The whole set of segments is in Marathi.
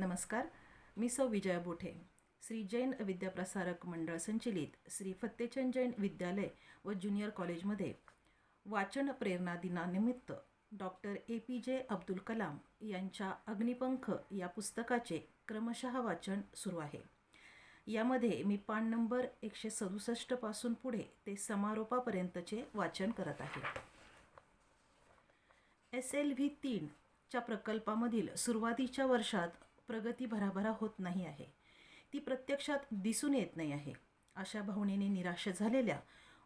नमस्कार मी सौ विजया बोठे. श्री जैन विद्याप्रसारक मंडळ संचलित श्री फत्तेचंद जैन विद्यालय व ज्युनियर कॉलेजमध्ये वाचन प्रेरणा दिनानिमित्त डॉक्टर ए पी जे अब्दुल कलाम यांच्या अग्निपंख या पुस्तकाचे क्रमशः वाचन सुरू आहे. यामध्ये मी पान नंबर एकशे सदुसष्टपासून पुढे ते समारोपापर्यंतचे वाचन करत आहे. एस एल व्ही तीनच्या प्रकल्पामधील सुरुवातीच्या वर्षात प्रगती भराभरा होत नाही आहे. ती प्रत्यक्षात दिसून येत नाही आहे. अशा भावनेने निराश झालेल्या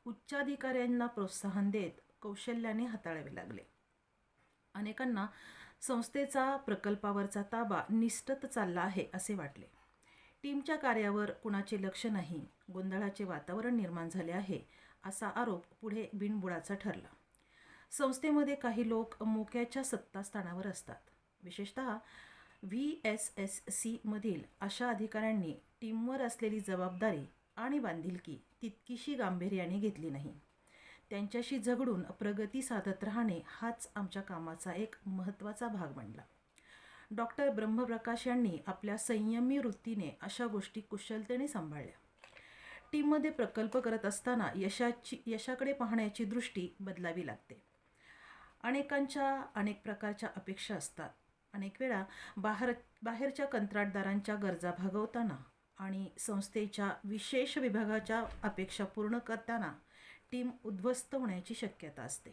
उच्चाधिकाऱ्यांना प्रोत्साहन देत कौशल्याने हाताळावे लागले. अनेकांना संस्थेचा प्रकल्पावरचा ताबा निष्ठत चालला आहे असे वाटले. टीमच्या कार्यावर कुणाचे लक्ष नाही गोंधळाचे वातावरण निर्माण झाले आहे असा आरोप पुढे बिनबुडाचा ठरला. संस्थेमध्ये काही लोक मोक्याच्या सत्तास्थानावर असतात. विशेषतः व्ही एस एस सीमधील अशा अधिकाऱ्यांनी टीमवर असलेली जबाबदारी आणि बांधिलकी तितकीशी गांभीर्याने घेतली नाही. त्यांच्याशी झगडून प्रगती साधत राहणे हाच आमच्या कामाचा एक महत्त्वाचा भाग बनला. डॉक्टर ब्रह्मप्रकाश यांनी आपल्या संयमी वृत्तीने अशा गोष्टी कुशलतेने सांभाळल्या. टीममध्ये प्रकल्प करत असताना यशाची यशाकडे पाहण्याची दृष्टी बदलावी लागते. अनेकांच्या अनेक प्रकारच्या अपेक्षा असतात. अनेक वेळा बाहेर बाहेरच्या कंत्राटदारांच्या गरजा भागवताना आणि संस्थेच्या विशेष विभागाच्या अपेक्षा पूर्ण करताना टीम उद्ध्वस्त होण्याची शक्यता असते.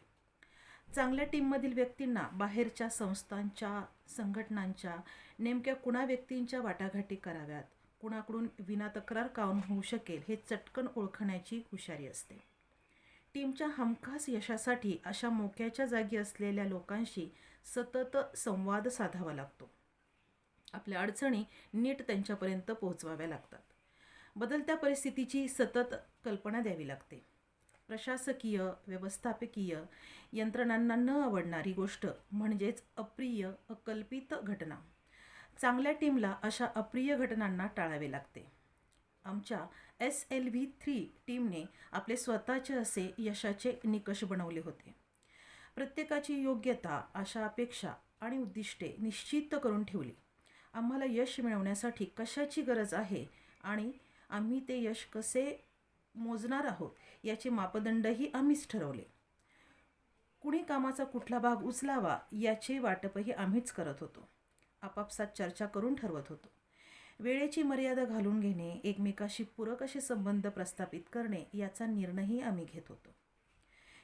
चांगल्या टीममधील व्यक्तींना बाहेरच्या संस्थांच्या संघटनांच्या नेमक्या कुणा व्यक्तींच्या वाटाघाटी कराव्यात कुणाकडून विना तक्रार काम होऊ शकेल हे चटकन ओळखण्याची हुशारी असते. टीमच्या हमखास यशासाठी अशा मोक्याच्या जागी असलेल्या लोकांशी सतत संवाद साधावा लागतो. आपल्या अडचणी नीट त्यांच्यापर्यंत पोहोचवाव्या लागतात. बदलत्या परिस्थितीची सतत कल्पना द्यावी लागते. प्रशासकीय व्यवस्थापकीय यंत्रणांना न आवडणारी गोष्ट म्हणजेच अप्रिय अकल्पित घटना. चांगल्या टीमला अशा अप्रिय घटनांना टाळावे लागते. आमच्या एस एल व्ही थ्री टीमने आपले स्वतःचे असे यशाचे निकष बनवले होते. प्रत्येकाची योग्यता अशा अपेक्षा आणि उद्दिष्टे निश्चित करून ठेवली. आम्हाला यश मिळवण्यासाठी कशाची गरज आहे आणि आम्ही ते यश कसे मोजणार आहोत याचे मापदंडही आम्हीच ठरवले. कुणी कामाचा कुठला भाग उचलावा याचे वाटपही आम्हीच करत होतो. आपापसात चर्चा करून ठरवत होतो. वेळेची मर्यादा घालून घेणे एकमेकाशी पूरक असे संबंध प्रस्थापित करणे याचा निर्णयही आम्ही घेत होतो.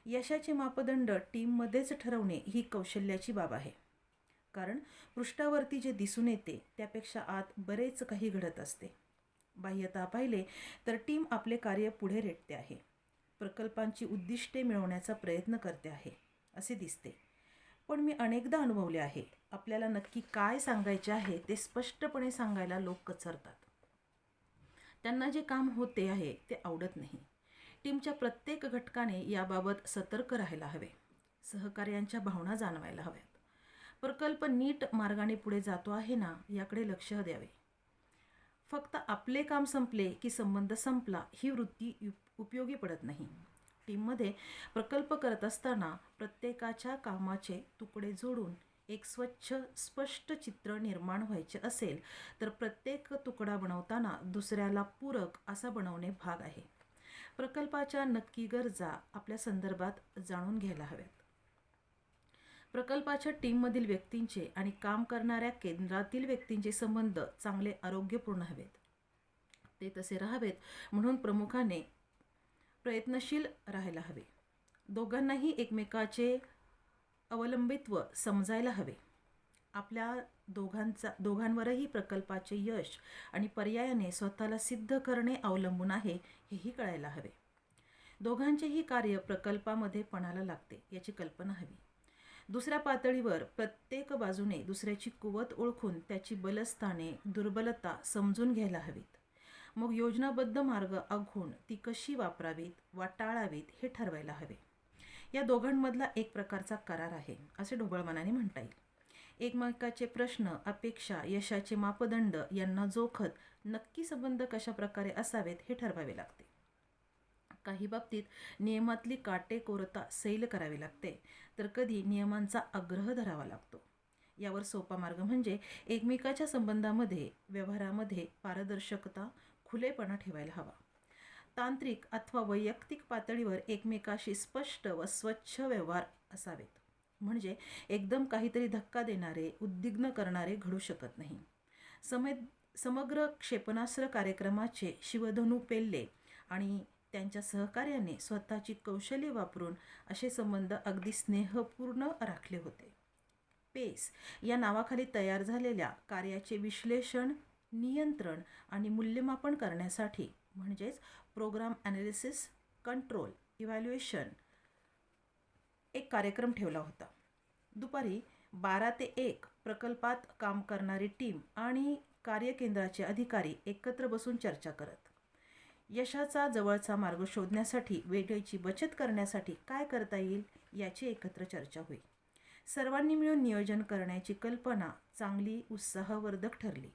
यशाचे मापदंड टीममध्येच ठरवणे ही कौशल्याची बाब आहे. कारण पृष्ठावरती जे दिसून येते त्यापेक्षा आत बरेच काही घडत असते. बाह्यता पाहिले तर टीम आपले कार्य पुढे रेटते आहे. प्रकल्पांची उद्दिष्टे मिळवण्याचा प्रयत्न करते आहे असे दिसते. पण मी अनेकदा अनुभवले आहे आपल्याला नक्की काय सांगायचे आहे ते स्पष्टपणे सांगायला लोक कचरतात. त्यांना जे काम होते आहे ते आवडत नाही. टीमच्या प्रत्येक घटकाने याबाबत सतर्क राहायला हवे. सहकार्यांच्या भावना जाणवायला हव्यात. प्रकल्प नीट मार्गाने पुढे जातो आहे ना याकडे लक्ष द्यावे. फक्त आपले काम संपले की संबंध संपला ही वृत्ती उपयोगी पडत नाही. टीममध्ये प्रकल्प करत असताना प्रत्येकाच्या कामाचे तुकडे जोडून एक स्वच्छ स्पष्ट चित्र निर्माण व्हायचे असेल तर प्रत्येक तुकडा बनवताना दुसऱ्याला पूरक असा बनवणे भाग आहे. प्रकल्पाच्या नक्की गरजा आपल्या संदर्भात जाणून घ्यायला हव्यात. प्रकल्पाच्या टीममधील व्यक्तींचे आणि काम करणाऱ्या केंद्रातील व्यक्तींचे संबंध चांगले आरोग्यपूर्ण हवेत. ते तसे राहावेत म्हणून प्रमुखाने प्रयत्नशील राहायला हवे. दोघांनाही एकमेकाचे अवलंबित्व समजायला हवे. आपल्या दोघांचा दोघांवरही प्रकल्पाचे यश आणि पर्यायाने स्वतःला सिद्ध करणे अवलंबून आहे हेही कळायला हवे. दोघांचेही कार्य प्रकल्पामध्ये पणाला लागते याची कल्पना हवी. दुसऱ्या पातळीवर प्रत्येक बाजूने दुसऱ्याची कुवत ओळखून त्याची बलस्थाने दुर्बलता समजून घ्यायला हवीत. मग योजनाबद्ध मार्ग आखून ती कशी वापरावीत वा टाळावीत हे ठरवायला हवे. या दोघांमधला एक प्रकारचा करार आहे असे ढोबळमानाने म्हणता येईल. एकमेकाचे प्रश्न अपेक्षा यशाचे मापदंड यांना जोखत नक्की संबंध कशा प्रकारे असावेत हे ठरवावे लागते. काही बाबतीत नियमातली काटेकोरता सैल करावी लागते तर कधी नियमांचा आग्रह धरावा लागतो. यावर सोपा मार्ग म्हणजे एकमेकाच्या संबंधामध्ये व्यवहारामध्ये पारदर्शकता खुलेपणा ठेवायला हवा. तांत्रिक अथवा वैयक्तिक पातळीवर एकमेकाशी स्पष्ट व स्वच्छ व्यवहार असावेत. म्हणजे एकदम काहीतरी धक्का देणारे उद्विग्न करणारे घडू शकत नाही. समे समग्र क्षेपणास्त्र कार्यक्रमाचे शिवधनू पेल्ले आणि त्यांच्या सहकार्याने स्वतःची कौशल्ये वापरून असे संबंध अगदी स्नेहपूर्ण राखले होते. पेस या नावाखाली तयार झालेल्या कार्याचे विश्लेषण नियंत्रण आणि मूल्यमापन करण्यासाठी म्हणजेच प्रोग्राम ॲनालिसिस कंट्रोल इव्हॅल्युएशन एक कार्यक्रम ठेवला होता. दुपारी बारा ते एक प्रकल्पात काम करणारी टीम आणि कार्यकेंद्राचे अधिकारी एकत्र बसून चर्चा करत. यशाचा जवळचा मार्ग शोधण्यासाठी वेळेची बचत करण्यासाठी काय करता येईल याची एकत्र चर्चा होईल सर्वांनी मिळून नियोजन करण्याची कल्पना चांगली उत्साहवर्धक ठरली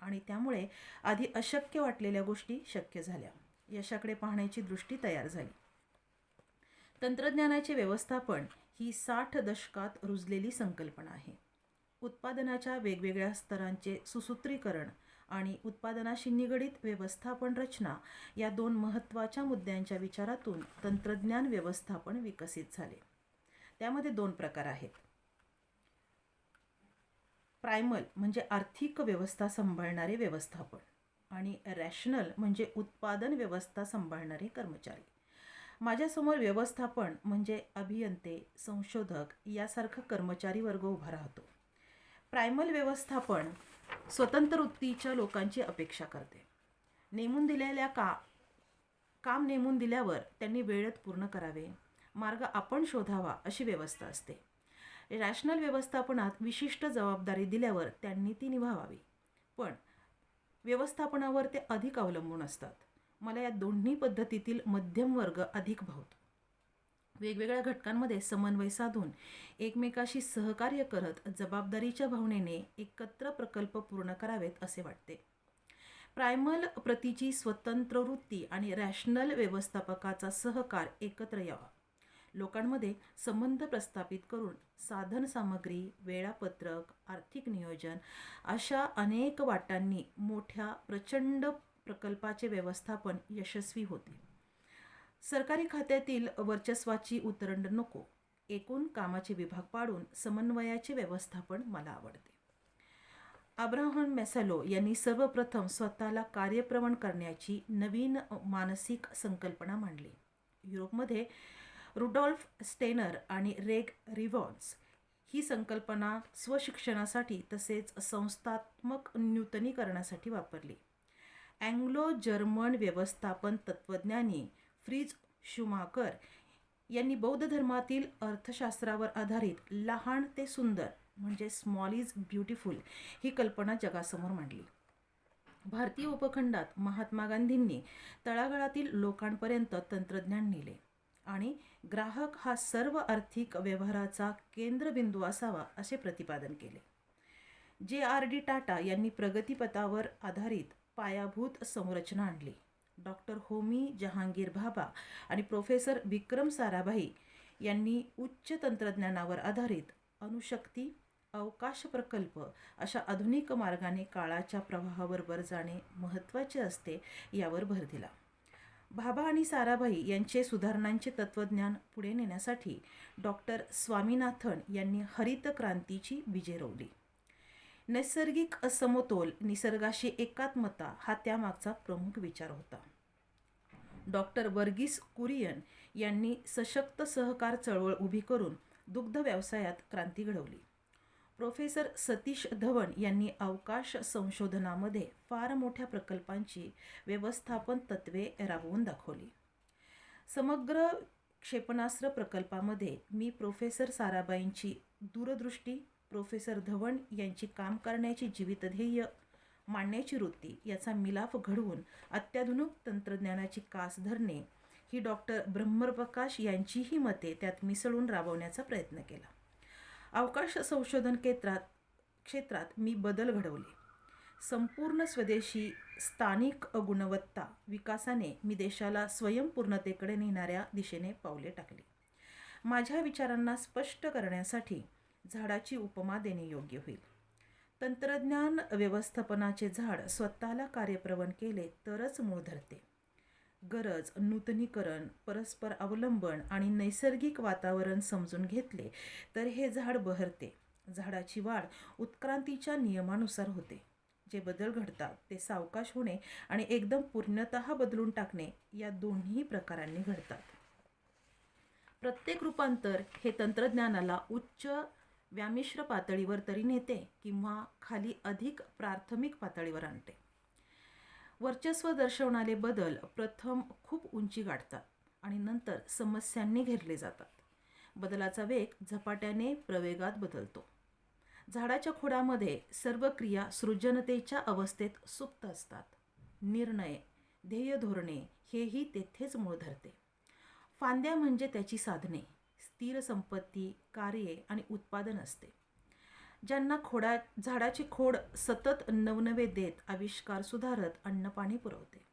आणि त्यामुळे आधी अशक्य वाटलेल्या गोष्टी शक्य झाल्या. यशाकडे पाहण्याची दृष्टी तयार झाली. तंत्रज्ञानाचे व्यवस्थापन ही साठ दशकात रुजलेली संकल्पना आहे. उत्पादनाच्या वेगवेगळ्या स्तरांचे सुसूत्रीकरण आणि उत्पादनाशी निगडित व्यवस्थापन रचना या दोन महत्त्वाच्या मुद्द्यांच्या विचारातून तंत्रज्ञान व्यवस्थापन विकसित झाले. त्यामध्ये दोन प्रकार आहेत. प्रायमल म्हणजे आर्थिक व्यवस्था सांभाळणारे व्यवस्थापन आणि रॅशनल म्हणजे उत्पादन व्यवस्था सांभाळणारे कर्मचारी. माझ्यासमोर व्यवस्थापन म्हणजे अभियंते संशोधक यासारखा कर्मचारी वर्ग उभा राहतो. प्रायमल व्यवस्थापन स्वतंत्र वृत्तीच्या लोकांची अपेक्षा करते. नेमून दिलेल्या का काम नेमून दिल्यावर त्यांनी वेळेत पूर्ण करावे मार्ग आपण शोधावा अशी व्यवस्था असते. रॅशनल व्यवस्थापनात विशिष्ट जबाबदारी दिल्यावर त्यांनी ती निभावावी. पण व्यवस्थापनावर ते अधिक अवलंबून असतात. मला या दोन्ही पद्धतीतील मध्यम वर्ग अधिक भावतो. वेगवेगळ्या घटकांमध्ये समन्वय साधून एकमेकाशी सहकार्य करत जबाबदारीच्या भावनेने एकत्र प्रकल्प पूर्ण करावेत असे वाटते. प्रायमल प्रतीची स्वतंत्र वृत्ती आणि रॅशनल व्यवस्थापकाचा सहकार एकत्र यावा. लोकांमध्ये संबंध प्रस्थापित करून साधन सामग्री वेळापत्रक आर्थिक नियोजन अशा अनेक वाटांनी मोठ्या प्रचंड प्रकल्पाचे व्यवस्थापन यशस्वी होते. सरकारी खात्यातील वर्चस्वाची उतरंड नको. एकूण कामाचे विभाग पाडून समन्वयाचे व्यवस्थापन मला आवडते. आब्राहम मेसॅलो यांनी सर्वप्रथम स्वतःला कार्यप्रवण करण्याची नवीन मानसिक संकल्पना मांडली. युरोपमध्ये रुडॉल्फ स्टेनर आणि रेग रिव्हॉन्स ही संकल्पना स्वशिक्षणासाठी तसेच संस्थात्मक नूतनीकरणासाठी वापरली. अँग्लो जर्मन व्यवस्थापन तत्त्वज्ञानी फ्रीज शुमाकर यांनी बौद्ध धर्मातील अर्थशास्त्रावर आधारित लहान ते सुंदर म्हणजे स्मॉल इज ब्युटिफुल ही कल्पना जगासमोर मांडली. भारतीय उपखंडात महात्मा गांधींनी तळागाळातील लोकांपर्यंत तंत्रज्ञान नेले आणि ग्राहक हा सर्व आर्थिक व्यवहाराचा केंद्रबिंदू असावा असे प्रतिपादन केले. जे आर डी टाटा यांनी प्रगतीपथावर आधारित पायाभूत संरचना आणली. डॉक्टर होमी जहांगीर भाभा आणि प्रोफेसर विक्रम साराभाई यांनी उच्च तंत्रज्ञानावर आधारित अणुशक्ती अवकाश प्रकल्प अशा आधुनिक मार्गाने काळाच्या प्रवाहाबरोबर जाणे महत्त्वाचे असते यावर भर दिला. भाभा आणि साराभाई यांचे सुधारणांचे तत्त्वज्ञान पुढे नेण्यासाठी डॉक्टर स्वामीनाथन यांनी हरित क्रांतीची बीजे रोवली. नैसर्गिक असमतोल निसर्गाशी एकात्मता हा त्यामागचा प्रमुख विचार होता. डॉक्टर वर्गीस कुरियन यांनी सशक्त सहकार चळवळ उभी करून दुग्ध व्यवसायात क्रांती घडवली. प्रोफेसर सतीश धवन यांनी अवकाश संशोधनामध्ये फार मोठ्या प्रकल्पांची व्यवस्थापन तत्त्वे राबवून दाखवली. समग्र क्षेपणास्त्र प्रकल्पामध्ये मी प्रोफेसर साराबाईंची दूरदृष्टी प्रोफेसर धवन यांची काम करण्याची जीवितध्येय मांडण्याची वृत्ती याचा मिलाफ घडवून अत्याधुनिक तंत्रज्ञानाची कास धरणे ही डॉक्टर ब्रह्मप्रकाश यांचीही मते त्यात मिसळून राबवण्याचा प्रयत्न केला. अवकाश संशोधन क्षेत्रात क्षेत्रात मी बदल घडवले. संपूर्ण स्वदेशी स्थानिक गुणवत्ता विकासाने मी देशाला स्वयंपूर्णतेकडे नेणाऱ्या दिशेने पावले टाकली. माझ्या विचारांना स्पष्ट करण्यासाठी झाडाची उपमा देणे योग्य होईल. तंत्रज्ञान व्यवस्थापनाचे झाड स्वतःला कार्यप्रवण केले तरच मूळ धरते. गरज नूतनीकरण परस्पर अवलंबन आणि नैसर्गिक वातावरण समजून घेतले तर हे झाड बहरते. झाडाची वाढ उत्क्रांतीच्या नियमानुसार होते. जे बदल घडतात ते सावकाश होणे आणि एकदम पूर्णतः बदलून टाकणे या दोन्ही प्रकारांनी घडतात. प्रत्येक रूपांतर हे तंत्रज्ञानाला उच्च व्यामिश्र पातळीवर तरी नेते किंवा खाली अधिक प्राथमिक पातळीवर आणते. वर्चस्व दर्शवणारे बदल प्रथम खूप उंची गाठतात आणि नंतर समस्यांनी घेरले जातात. बदलाचा वेग झपाट्याने प्रवेगात बदलतो. झाडाच्या खोडामध्ये सर्व क्रिया सृजनतेच्या अवस्थेत सुप्त असतात. निर्णय ध्येय धोरणे हेही तेथेच मूळ धरते. फांद्या म्हणजे त्याची साधने. स्थिर संपत्ती कार्ये आणि उत्पादन असते. ज्यांना खोडा झाडाची खोड सतत नवनवे देत आविष्कार सुधारत अन्नपाणी पुरवते.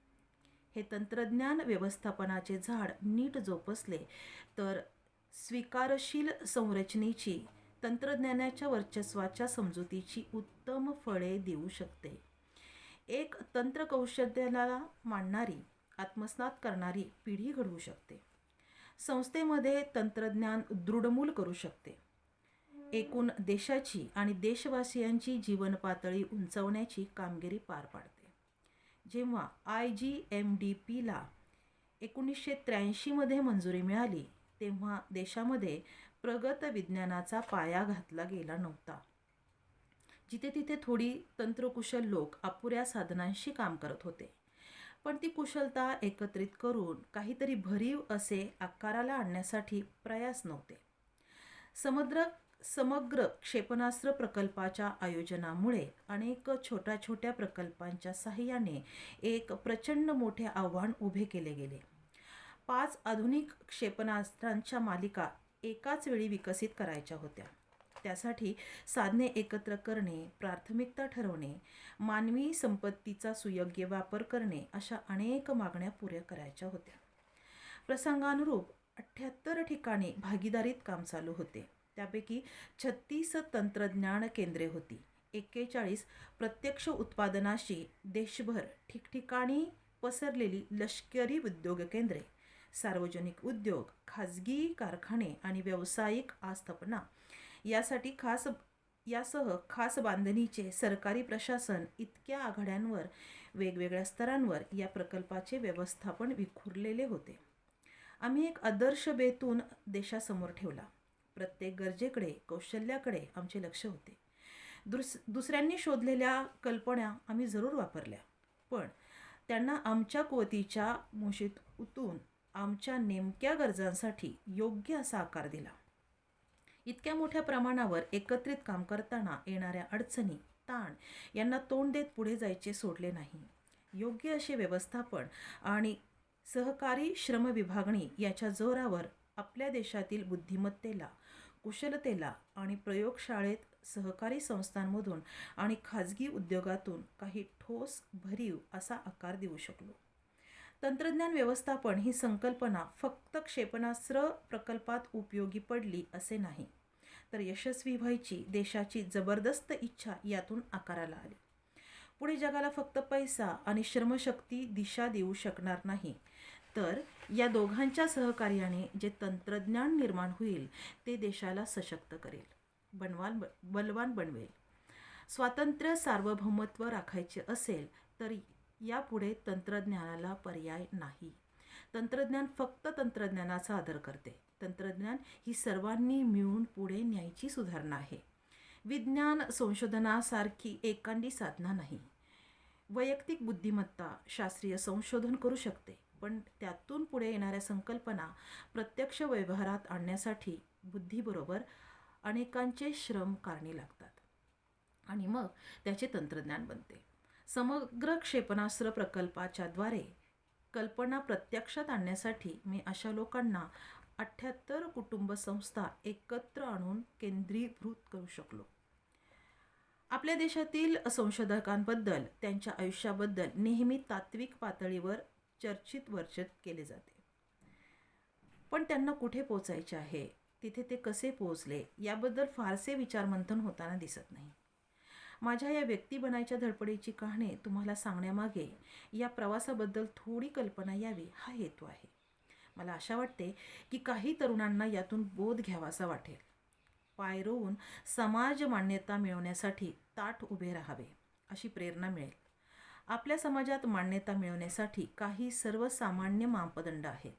हे तंत्रज्ञान व्यवस्थापनाचे झाड नीट जोपासले तर स्वीकारशील संरचनेची तंत्रज्ञानाच्या वर्चस्वाच्या समजुतीची उत्तम फळे देऊ शकते. एक तंत्रकौशल्याला मांडणारी आत्मसात करणारी पिढी घडवू शकते. संस्थेमध्ये तंत्रज्ञान दृढमूल करू शकते. एकूण देशाची आणि देशवासियांची जीवन पातळी उंचावण्याची कामगिरी पार पाडते. जेव्हा आय जी एम डी पीला एकोणीसशे त्र्याऐंशीमध्ये मंजुरी मिळाली तेव्हा देशामध्ये प्रगत विज्ञानाचा पाया घातला गेला नव्हता. जिथे तिथे थोडी तंत्रकुशल लोक अपुऱ्या साधनांशी काम करत होते. पण ती कुशलता एकत्रित करून काहीतरी भरीव असे आकाराला आणण्यासाठी प्रयास नव्हते. समुद्र समग्र क्षेपणास्त्र प्रकल्पाच्या आयोजनामुळे अनेक छोट्या छोट्या प्रकल्पांच्या सहाय्याने एक प्रचंड मोठे आव्हान उभे केले गेले. पाच आधुनिक क्षेपणास्त्रांच्या मालिका एकाच वेळी विकसित करायच्या होत्या. त्यासाठी साधने एकत्र करणे प्राथमिकता ठरवणे मानवी संपत्तीचा सुयोग्य वापर करणे अशा अनेक मागण्या पुऱ्या करायच्या होत्या. प्रसंगानुरूप अठ्ठ्याहत्तर ठिकाणी भागीदारीत काम चालू होते. त्यापैकी छत्तीस तंत्रज्ञान केंद्रे होती. एक्केचाळीस प्रत्यक्ष उत्पादनाशी देशभर ठिकठिकाणी पसरलेली लष्करी उद्योग केंद्रे सार्वजनिक उद्योग खाजगी कारखाने आणि व्यावसायिक आस्थापना यासाठी खास यासह खास बांधणीचे सरकारी प्रशासन इतक्या आघाड्यांवर वेगवेगळ्या स्तरांवर या प्रकल्पाचे व्यवस्थापन विखुरलेले होते. आम्ही एक आदर्श बेतून देशासमोर ठेवला. प्रत्येक गरजेकडे कौशल्याकडे आमचे लक्ष होते. दुस दुसऱ्यांनी शोधलेल्या कल्पना आम्ही जरूर वापरल्या. पण त्यांना आमच्या कुवतीच्या मुशीत उतून आमच्या नेमक्या गरजांसाठी योग्य असा आकार दिला. इतक्या मोठ्या प्रमाणावर एकत्रित काम करताना येणाऱ्या अडचणी ताण यांना तोंड देत पुढे जायचे सोडले नाही. योग्य असे व्यवस्थापन आणि सहकारी श्रम विभागणी याच्या जोरावर आपल्या देशातील बुद्धिमत्तेला कुशलतेला आणि प्रयोगशाळेत सहकारी संस्थांमधून आणि खाजगी उद्योगातून काही ठोस भरीव असा आकार देऊ शकलो. तंत्रज्ञान व्यवस्थापन ही संकल्पना फक्त क्षेपणास्त्र प्रकल्पात उपयोगी पडली असे नाही. तर यशस्वी व्हायची देशाची जबरदस्त इच्छा यातून आकाराला आली. पुढे जगाला फक्त पैसा आणि श्रमशक्ती दिशा देऊ शकणार नाही. तर या दोघांच्या सहकार्याने जे तंत्रज्ञान निर्माण होईल ते देशाला सशक्त करेल. बनवान बलवान बनवेल. स्वातंत्र्य सार्वभौमत्व राखायचे असेल तर यापुढे तंत्रज्ञानाला पर्याय नाही. तंत्रज्ञान फक्त तंत्रज्ञानाचा आदर करते. तंत्रज्ञान ही सर्वांनी मिळून पुढे न्यायची सुधारणा आहे. विज्ञान संशोधनासारखी एकांडी साधना नाही. वैयक्तिक बुद्धिमत्ता शास्त्रीय संशोधन करू शकते पण त्यातून पुढे येणाऱ्या संकल्पना प्रत्यक्ष व्यवहारात आणण्यासाठी बुद्धीबरोबर अनेकांचे श्रम कारणे लागतात आणि मग त्याचे तंत्रज्ञान बनते. समग्र क्षेपणास्त्र प्रकल्पाच्याद्वारे कल्पना प्रत्यक्षात आणण्यासाठी मी अशा लोकांना अठ्ठ्याहत्तर कुटुंब संस्था एकत्र आणून केंद्रीभूत करू शकलो. आपल्या देशातील संशोधकांबद्दल त्यांच्या आयुष्याबद्दल नेहमी तात्विक पातळीवर चर्चित वर्चित केले जाते. पण त्यांना कुठे पोचायचे आहे? तिथे ते कसे पोहोचले याबद्दल फारसे विचारमंथन होताना दिसत नाही. माझ्या या व्यक्ती बनायच्या धडपडीची कहाणी तुम्हाला सांगण्यामागे या प्रवासाबद्दल थोडी कल्पना यावी हा हेतू आहे. मला आशा वाटते की काही तरुणांना यातून बोध घ्यावासा वाटेल. पाय रोवून समाज मान्यता मिळवण्यासाठी ताठ उभे राहावे अशी प्रेरणा मिळेल. आपल्या समाजात मान्यता मिळवण्यासाठी काही सर्वसामान्य मापदंड आहेत.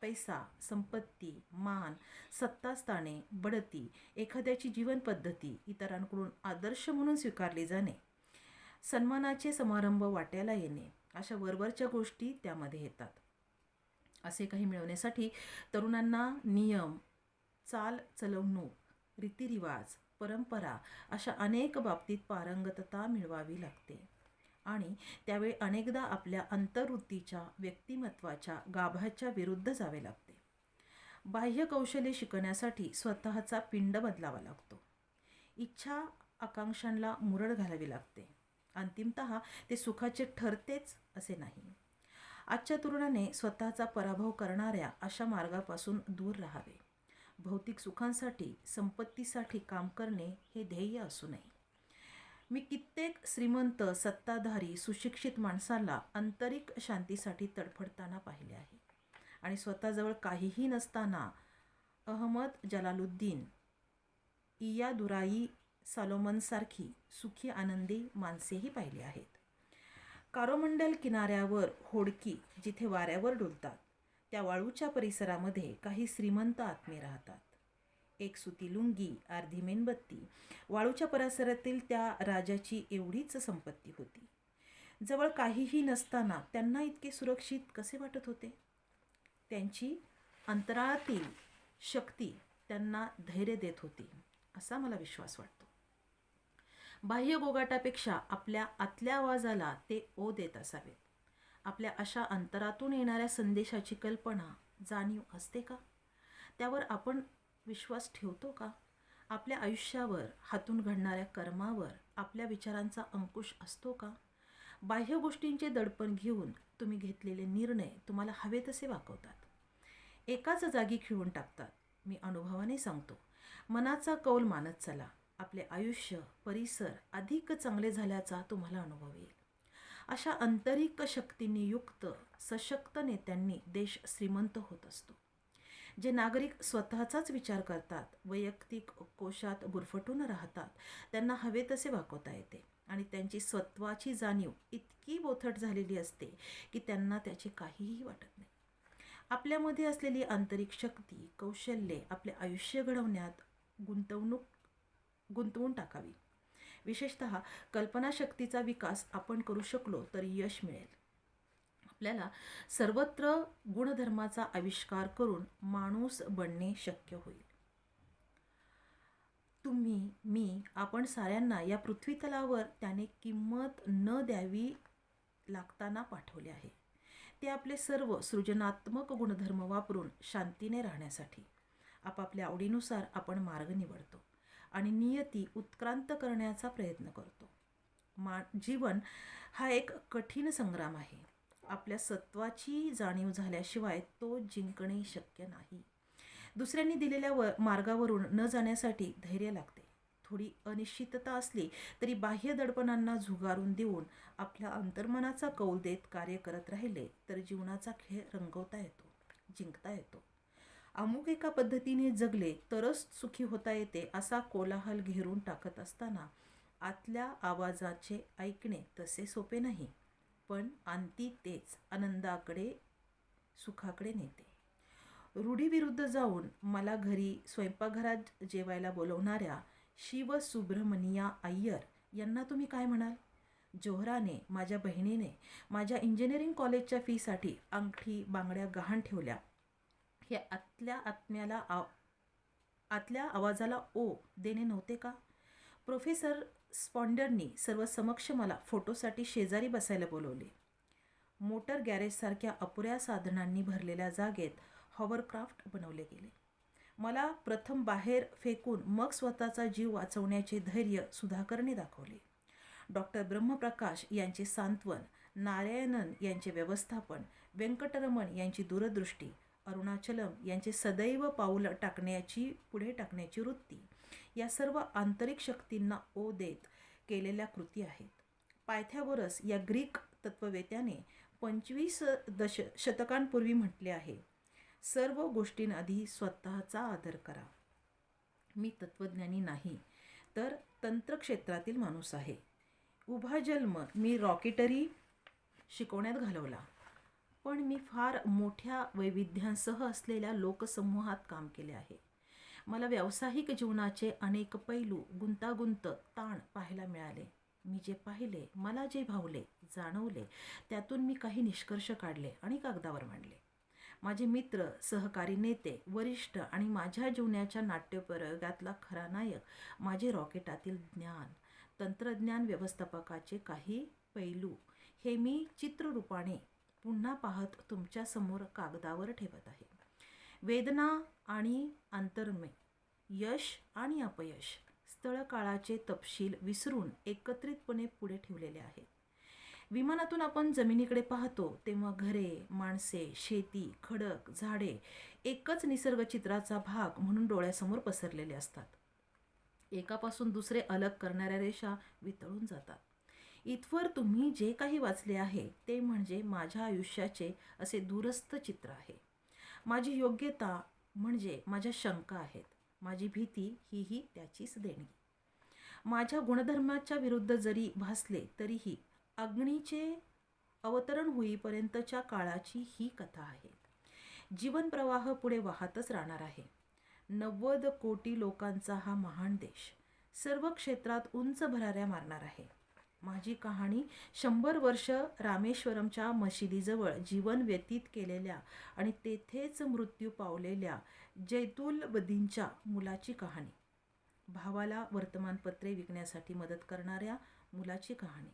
पैसा संपत्ती मान सत्तास्थाने बढती एखाद्याची जीवनपद्धती इतरांकडून आदर्श म्हणून स्वीकारली जाणे सन्मानाचे समारंभ वाट्याला येणे अशा वरवरच्या गोष्टी त्यामध्ये येतात. असे काही मिळवण्यासाठी तरुणांना नियम चाल चलवणूक रीतिरिवाज परंपरा अशा अनेक बाबतीत पारंगतता मिळवावी लागते. आणि त्यावेळी अनेकदा आपल्या अंतर्वृत्तीच्या व्यक्तिमत्वाच्या गाभ्याच्या विरुद्ध जावे लागते. बाह्य कौशल्य शिकण्यासाठी स्वतःचा पिंड बदलावा लागतो. इच्छा आकांक्षांना मुरड घालावी लागते. अंतिमत ते सुखाचे ठरतेच असे नाही. आजच्या तरुणाने स्वतःचा पराभव करणाऱ्या अशा मार्गापासून दूर राहावे. भौतिक सुखांसाठी संपत्तीसाठी काम करणे हे ध्येय असू नये. मी कित्येक श्रीमंत सत्ताधारी सुशिक्षित माणसाला आंतरिक शांतीसाठी तडफडताना पाहिले आहे. आणि स्वतःजवळ काहीही नसताना अहमद जलालुद्दीन इयादुराई सालोमनसारखी सुखी आनंदी माणसेही पाहिली आहेत. कारोमंडल किनाऱ्यावर होडकी जिथे वाऱ्यावर डुलतात. त्या वाळूच्या परिसरामध्ये काही श्रीमंत आत्मे राहतात. एक सुती लुंगी अर्धी मेणबत्ती. वाळूच्या परिसरातील त्या राजाची एवढीच संपत्ती होती. जवळ काहीही नसताना त्यांना इतके सुरक्षित कसे वाटत होते? त्यांची अंतराळातील शक्ती त्यांना धैर्य देत होती असा मला विश्वास वाटतो. बाह्य गोगाटापेक्षा आपल्या आतल्या आवाजाला ते ओ देत असावेत आपल्या अशा अंतरातून येणाऱ्या संदेशाची कल्पना जाणीव असते का? त्यावर आपण विश्वास ठेवतो का? आपल्या आयुष्यावर हातून घडणाऱ्या कर्मावर आपल्या विचारांचा अंकुश असतो का? बाह्य गोष्टींचे दडपण घेऊन तुम्ही घेतलेले निर्णय तुम्हाला हवे तसे वाकवतात एकाच जागी खिळून टाकतात. मी अनुभवाने सांगतो. मनाचा कौल मानत चला. आपले आयुष्य परिसर अधिक चांगले झाल्याचा तुम्हाला अनुभव येईल. अशा आंतरिक शक्तींनी युक्त सशक्त नेत्यांनी देश श्रीमंत होत असतो. जे नागरिक स्वतःचाच विचार करतात वैयक्तिक कोशात गुरफटून राहतात त्यांना हवे तसे वाकवता येते आणि त्यांची स्वत्वाची जाणीव इतकी बोथट झालेली असते की त्यांना त्याचे काहीही वाटत नाही. आपल्यामध्ये असलेली आंतरिक शक्ती कौशल्ये आपले आयुष्य घडवण्यात गुंतवणूक गुंतवून टाकावी. विशेषत कल्पनाशक्तीचा विकास आपण करू शकलो तर यश मिळेल. आपल्याला सर्वत्र गुणधर्माचा आविष्कार करून माणूस बनणे शक्य होईल. तुम्ही मी आपण साऱ्यांना या पृथ्वीतलावर त्याने किंमत न द्यावी लागताना पाठवले आहे. ते आपले सर्व सृजनात्मक गुणधर्म वापरून शांतीने राहण्यासाठी आपापल्या आवडीनुसार आपण मार्ग निवडतो. आणि नियती उत्क्रांत करण्याचा प्रयत्न करतो. मा जीवन हा एक कठीण संग्राम आहे. आपल्या सत्वाची जाणीव झाल्याशिवाय तो जिंकणे शक्य नाही. दुसऱ्यांनी दिलेल्या व मार्गावरून न जाण्यासाठी धैर्य लागते. थोडी अनिश्चितता असली तरी बाह्य दडपणांना झुगारून देऊन आपल्या अंतर्मनाचा कौल देत कार्य करत राहिले तर जीवनाचा खेळ रंगवता येतो जिंकता येतो. अमुक एका पद्धतीने जगले तरच सुखी होता येते असा कोलाहल घेरून टाकत असताना आतल्या आवाजाचे ऐकणे तसे सोपे नाही. पण अंती तेच आनंदाकडे सुखाकडे नेते. रूढीविरुद्ध जाऊन मला घरी स्वयंपाकघरात जेवायला बोलवणाऱ्या शिव सुब्रमणिया अय्यर यांना तुम्ही काय म्हणाल? जोहराने माझ्या बहिणीने माझ्या इंजिनिअरिंग कॉलेजच्या फीसाठी अंगठी बांगड्या गहाण ठेवल्या. हे आतल्या आत्म्याला आव आतल्या आवाजाला ओ देणे नव्हते का? प्रोफेसर स्पॉन्डरनी सर्व समक्ष मला फोटोसाठी शेजारी बसायला बोलवले. मोटर गॅरेजसारख्या अपुऱ्या साधनांनी भरलेल्या जागेत हॉवरक्राफ्ट बनवले गेले. मला प्रथम बाहेर फेकून मग स्वतःचा जीव वाचवण्याचे धैर्य सुधाकरने दाखवले. डॉक्टर ब्रह्मप्रकाश यांचे सांत्वन नारायणन यांचे व्यवस्थापन व्यंकटरमण यांची दूरदृष्टी अरुणाचलम यांचे सदैव पाऊल टाकण्याची पुढे टाकण्याची वृत्ती. या सर्व आंतरिक शक्तींना ओ देत केलेल्या कृती आहेत. पायथ्यावरस या ग्रीक तत्ववेत्याने पंचवीस दश शतकांपूर्वी म्हटले आहे सर्व गोष्टींआधी स्वतःचा आदर करा. मी तत्त्वज्ञानी नाही तर तंत्रक्षेत्रातील माणूस आहे. उभा जन्म मी रॉकेटरी शिकवण्यात घालवला. पण मी फार मोठ्या वैविध्यांसह असलेल्या लोकसमूहात काम केले आहे. मला व्यावसायिक जीवनाचे अनेक पैलू गुंतागुंत ताण पाहायला मिळाले. मी जे पाहिले मला जे भावले जाणवले त्यातून मी काही निष्कर्ष काढले आणि कागदावर मांडले. माझे मित्र सहकारी नेते वरिष्ठ आणि माझ्या जीवनाच्या नाट्यप्रयोगातला खरा नायक माझे रॉकेटातील ज्ञान तंत्रज्ञान व्यवस्थापकाचे काही पैलू हे मी चित्ररूपाने पुन्हा पाहत तुमच्यासमोर कागदावर ठेवत आहे. वेदना आणि अंतर्मय यश आणि अपयश स्थळकाळाचे तपशील विसरून एकत्रितपणे पुढे ठेवलेले आहेत. विमानातून आपण जमिनीकडे पाहतो तेव्हा घरे माणसे शेती खडक झाडे एकच निसर्गचित्राचा भाग म्हणून डोळ्यासमोर पसरलेले असतात. एकापासून दुसरे अलग करणाऱ्या रेषा वितळून जातात. इथवर तुम्ही जे काही वाचले आहे ते म्हणजे माझ्या आयुष्याचे असे दूरस्थ चित्र आहे. माझी योग्यता म्हणजे माझ्या शंका आहेत. माझी भीती हीही त्याचीच देणगी. माझ्या गुणधर्माच्या विरुद्ध जरी भासले तरीही अग्नीचे अवतरण होईपर्यंतच्या काळाची ही कथा आहे. जीवनप्रवाह पुढे वाहतच राहणार आहे. नव्वद कोटी लोकांचा हा महान देश सर्व क्षेत्रात उंच भराऱ्या मारणार आहे. माझी कहाणी शंभर वर्ष रामेश्वरमच्या मशिदीजवळ जीवन व्यतीत केलेल्या आणि तेथेच मृत्यू पावलेल्या जैतुलबदींच्या मुलाची कहाणी. भावाला वर्तमानपत्रे विकण्यासाठी मदत करणाऱ्या मुलाची कहाणी.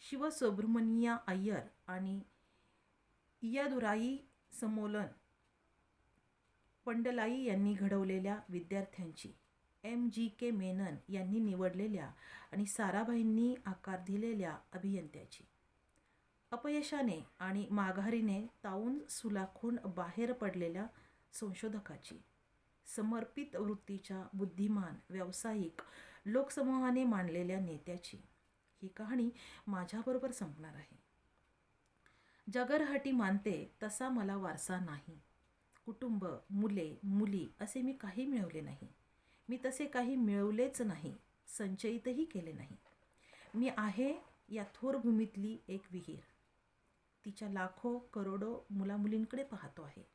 शिवसुब्रमणिया अय्यर आणि इयादुराई समोलन पंडलाई यांनी घडवलेल्या विद्यार्थ्यांची एम जी के मेनन यांनी निवडलेल्या आणि साराभाईंनी आकार दिलेल्या अभियंत्याची. अपयशाने आणि माघारीने ताऊन सुलाखून बाहेर पडलेल्या संशोधकाची समर्पित वृत्तीच्या बुद्धिमान व्यावसायिक लोकसमूहाने मांडलेल्या नेत्याची ही कहाणी माझ्याबरोबर संपणार आहे. जगरहटी मानते तसा मला वारसा नाही. कुटुंब मुले मुली असे मी काही मिळवले नाही. मी तसे काही मिळवलेच नाही संचयितही केले नाही. मी आहे या थोर भूमीतली एक विहीर. तिच्या लाखो करोडो मुलामुलींकडे पाहतो आहे.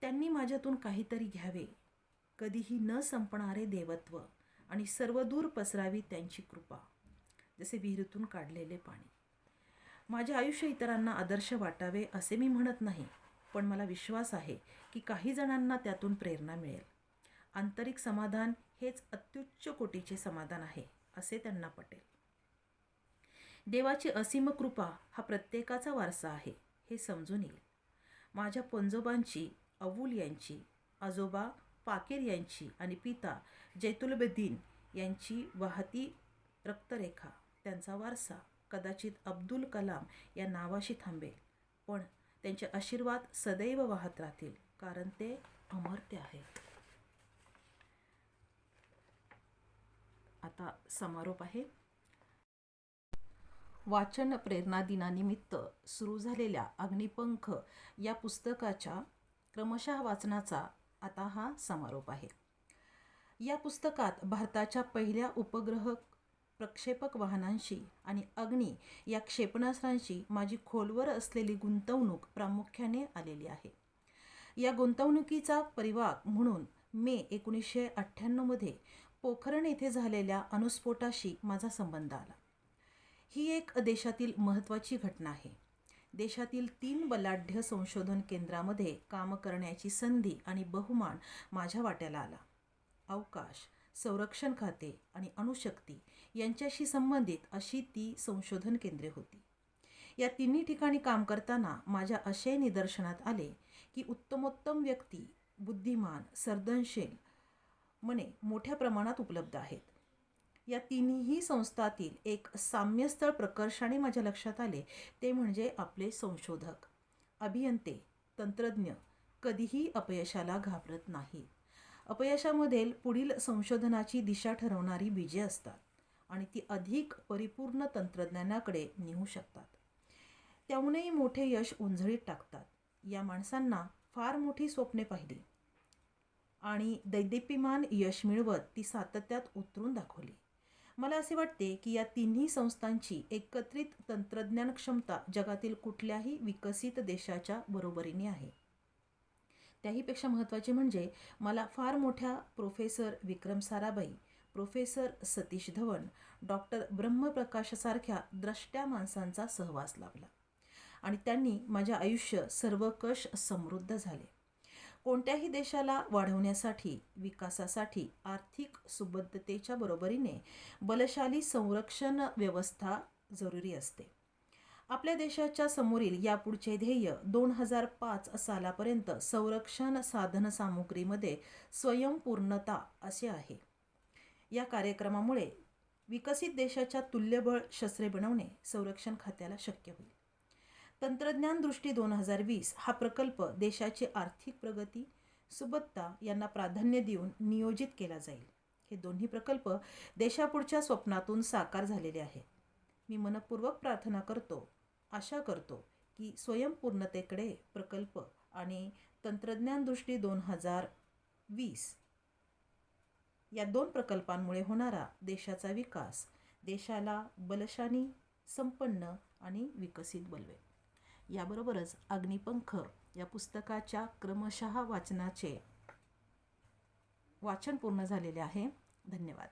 त्यांनी माझ्यातून काहीतरी घ्यावे. कधीही न संपणारे देवत्व आणि सर्वदूर पसरावी त्यांची कृपा. जसे विहिरीतून काढलेले पाणी. माझे आयुष्य इतरांना आदर्श वाटावे असे मी म्हणत नाही पण मला विश्वास आहे की काही जणांना त्यातून प्रेरणा मिळेल. आंतरिक समाधान हेच अत्युच्च कोटीचे समाधान आहे असे त्यांना पटेल. देवाची असीम कृपा हा प्रत्येकाचा वारसा आहे हे समजून येईल. माझ्या पंजोबांची अवूल यांची आजोबा पाकीर यांची आणि पिता जैतुलबेद्दीन यांची वाहती रक्तरेखा त्यांचा वारसा कदाचित अब्दुल कलाम या नावाशी थांबेल पण त्यांचे आशीर्वाद सदैव वाहत राहतील कारण ते अमर्त्य आहेत. आता समारोप आहे. वाचन प्रेरणा दिनानिमित्त सुरू झालेल्या अग्निपंख या पुस्तकाच्या क्रमशः वाचनाचा आता हा समारोप आहे. या पुस्तकात भारताच्या पहिल्या उपग्रह प्रक्षेपक वाहनांशी आणि अग्नी या क्षेपणास्त्रांशी माझी खोलवर असलेली गुंतवणूक प्रामुख्याने आलेली आहे. या गुंतवणुकीचा परिवार म्हणून मे एकोणीसशे अठ्ठ्याण्णवमध्ये पोखरण येथे झालेल्या अणुस्फोटाशी माझा संबंध आला. ही एक देशातील महत्त्वाची घटना आहे. देशातील तीन बलाढ्य संशोधन केंद्रामध्ये काम करण्याची संधी आणि बहुमान माझ्या वाट्याला आला. अवकाश संरक्षण खाते आणि अणुशक्ती यांच्याशी संबंधित अशी ती संशोधन केंद्रे होती. या तिन्ही ठिकाणी काम करताना माझ्या असे निदर्शनात आले की उत्तमोत्तम व्यक्ती बुद्धिमान सर्जनशील मने मोठ्या प्रमाणात उपलब्ध आहेत. या तिन्ही संस्थातील एक साम्यस्थळ प्रकर्षाने माझ्या लक्षात आले ते म्हणजे आपले संशोधक अभियंते तंत्रज्ञ कधीही अपयशाला घाबरत नाही. अपयशामधील पुढील संशोधनाची दिशा ठरवणारी बीजे असतात आणि ती अधिक परिपूर्ण तंत्रज्ञानाकडे नेऊ शकतात. त्याहूनही मोठे यश उंजळीत टाकतात. या माणसांना फार मोठी स्वप्ने पाहिली. आणि दैदिप्यमान यश मिळवत ती सातत्यात उतरून दाखवली. मला असे वाटते की या तिन्ही संस्थांची एकत्रित तंत्रज्ञान क्षमता जगातील कुठल्याही विकसित देशाच्या बरोबरीने आहे. त्याहीपेक्षा महत्त्वाचे म्हणजे मला फार मोठ्या professor Vikram Sarabhai professor Satish Dhawan doctor ब्रह्मप्रकाशसारख्या द्रष्ट्या माणसांचा सहवास लाभला आणि त्यांनी माझे आयुष्य सर्वकष समृद्ध झाले. कोणत्याही देशाला वाढवण्यासाठी विकासासाठी आर्थिक सुबद्धतेच्या बरोबरीने बलशाली संरक्षण व्यवस्था जरुरी असते. आपल्या देशाच्या समोरील यापुढचे ध्येय दोन हजार पाच सालापर्यंत संरक्षण साधनसामुग्रीमध्ये स्वयंपूर्णता असे आहे. या कार्यक्रमामुळे विकसित देशाच्या तुल्यबळ शस्त्रे बनवणे संरक्षण खात्याला शक्य होईल. तंत्रज्ञान दृष्टी दोन हजार वीस हा प्रकल्प देशाची आर्थिक प्रगती सुबत्ता यांना प्राधान्य देऊन नियोजित केला जाईल. हे दोन्ही प्रकल्प देशापुढच्या स्वप्नातून साकार झालेले आहेत. मी मनपूर्वक प्रार्थना करतो आशा करतो की स्वयंपूर्णतेकडे प्रकल्प आणि तंत्रज्ञान दृष्टी दोन हजार वीस या दोन प्रकल्पांमुळे होणारा देशाचा विकास देशाला बलशानी संपन्न आणि विकसित बनवेल. याबरोबरच अग्निपंख या पुस्तकाच्या क्रमशः वाचनाचे वाचन पूर्ण झालेले आहे. धन्यवाद.